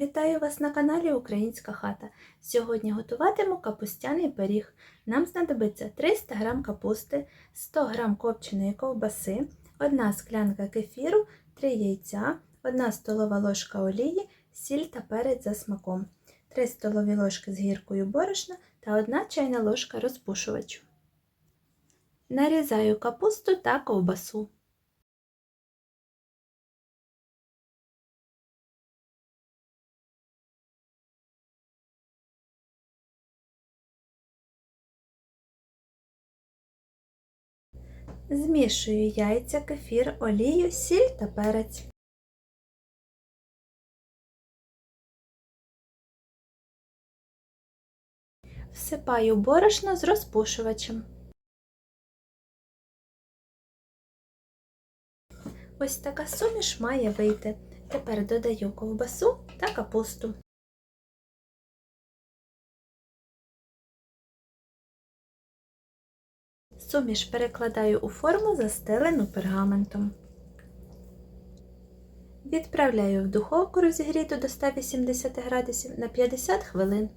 Вітаю вас на каналі Українська хата. Сьогодні готуватиму капустяний пиріг. Нам знадобиться 300 г капусти, 100 г копченої ковбаси, 1 склянка кефіру, 3 яйця, 1 столова ложка олії, сіль та перець за смаком, 3 столові ложки з гіркою борошна та 1 чайна ложка розпушувачу. Нарізаю капусту та ковбасу. Змішую яйця, кефір, олію, сіль та перець. Всипаю борошно з розпушувачем. Ось така суміш має вийти. Тепер додаю ковбасу та капусту. Суміш перекладаю у форму, застелену пергаментом. Відправляю в духовку розігріту до 180 градусів на 50 хвилин.